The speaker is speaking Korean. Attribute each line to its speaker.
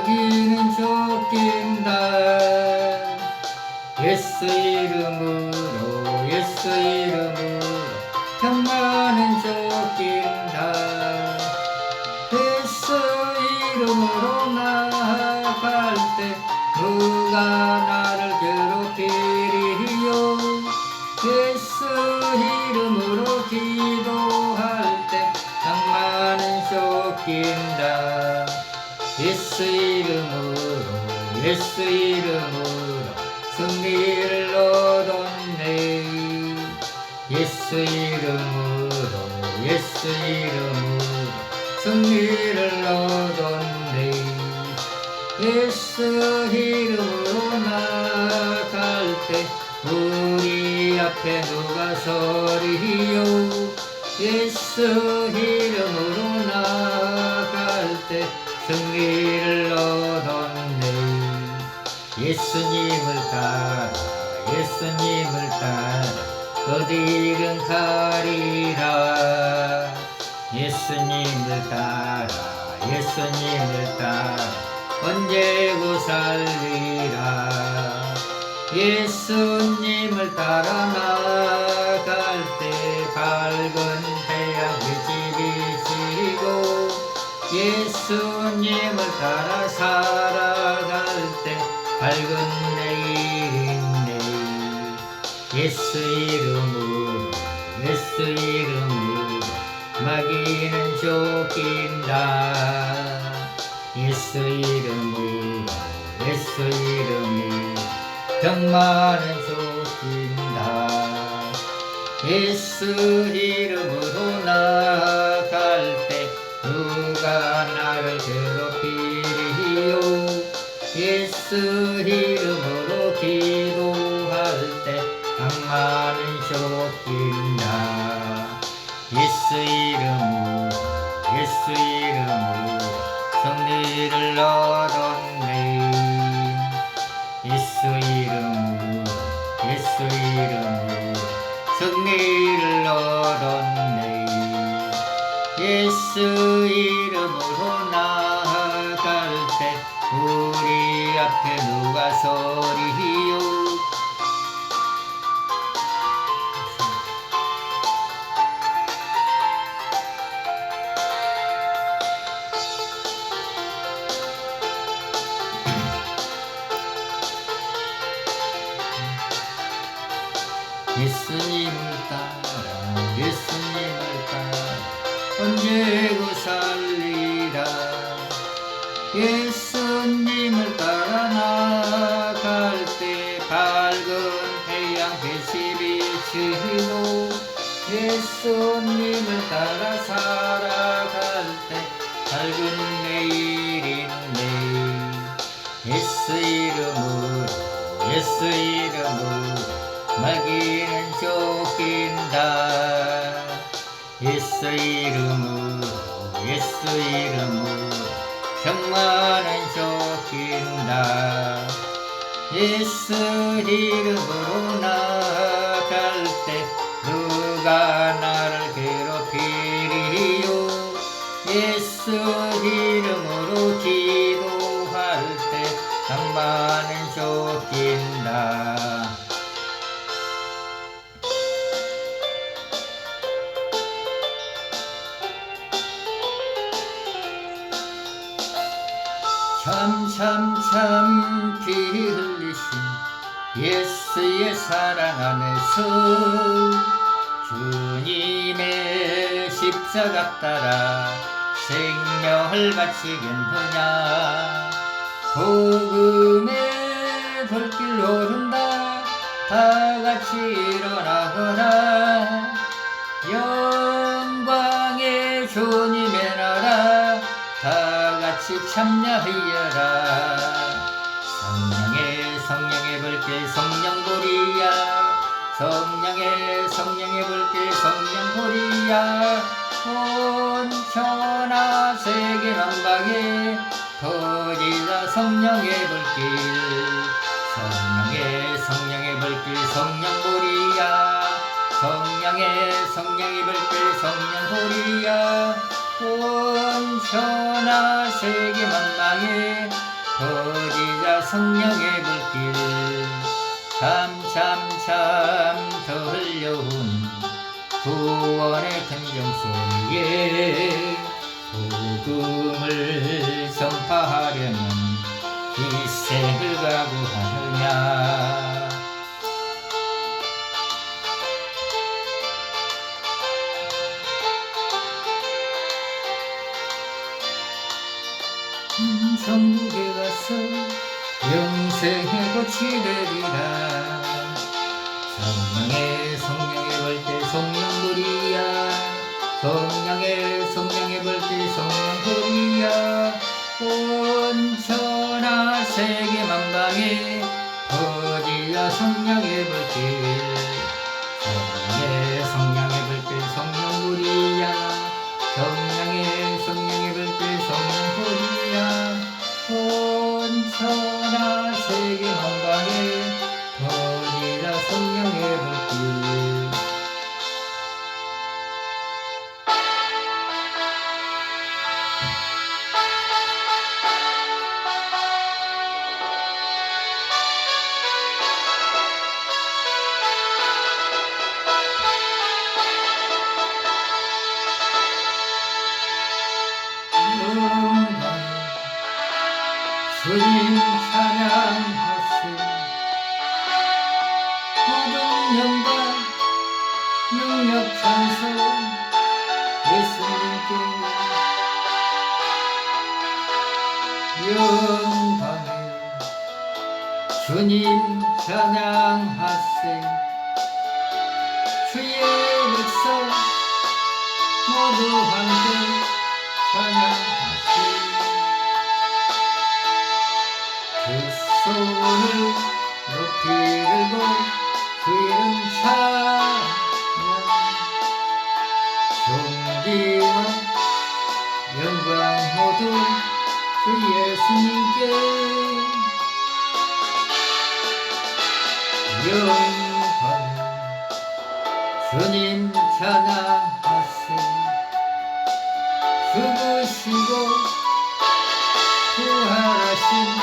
Speaker 1: 마귀는 쫓긴다. 예수 이름으로 예수 이름으로 병마는 쫓긴다. 예수 이름으로 나아갈 때 누가 예수 이름으로 승리를 얻었네. 예수 이름으로 예수 이름으로 승리를 얻었네. 예수 이름으로 나갈 때 우리 앞에 누가 서리요? 예수 이름으로 나갈 때 승리 예수님을 따라 예수님을 따라 어디든 가리라. 예수님을 따라 예수님을 따라 언제고 살리라. 예수님을 따라 나갈 때 밝은 태양빛이 비치고 예수님을 따라 살아갈 때 밝은 내일인데 예수 이름으로 예수 이름으로 마귀는 쫓긴다. 예수 이름으로 예수 이름으로 병마는 쫓긴다. 예수 이름으로 예수 이름으로 기도할 때 악마는 쫓긴다. 예수 이름으로 예수 이름으로 승리를 얻었네. 예수 이름으로 예수 이름으로 승리를 얻었네. 예수 이름으로 나 앞에 누가 서리요? 예수님을 따라 예수님을 따라 언제고 살리라? 예 밝은 내일인데 예수 이름으로 예수 이름으로 마귀는 쫓긴다. 예수 이름으로 예수 이름으로 병마는 쫓긴다. 예수 이름으로 나 예수 이름으로 기도할 때 장마는 쫓긴다. 참참참 피 흘리신 예수의 사랑 안에서 주님의 십자가 따라 생명을 바치겠느냐. 복음의 불길 오른다. 다 같이 일어나거라. 영광의 주님의 나라. 다 같이 참여하여라. 성령의 성령의 불길 성령보리야. 성령의 성령의 불길 성령보리야 온 천하 세계 만방에 터지자 성령의 불길. 성령의 성령의 불길 성령보리야. 성령의 성령의 불길 성령보리야. 온 천하 세계 만방에 거지자 성령의 불길. 참참참 더 흘려온 구원의 큰정소리에 복음을 전파하려면 희생을 각오하느냐? 음, 천국에 가서 영생의 꽃이 되리라 성령의 벌떼 성령불이야 온 천하 세계 만방에 퍼지야 성령의 벌떼 주님 찬양하세 모든 영광 능력 찬송 예수님께 영광을 주님 찬양하세 주의 백성 모두 함께 그 손을 높이 들고 그 이름 찬양 존귀와 영광 모두 그 예수님께 영광 주님 찬양하세 죽으시고 부활하신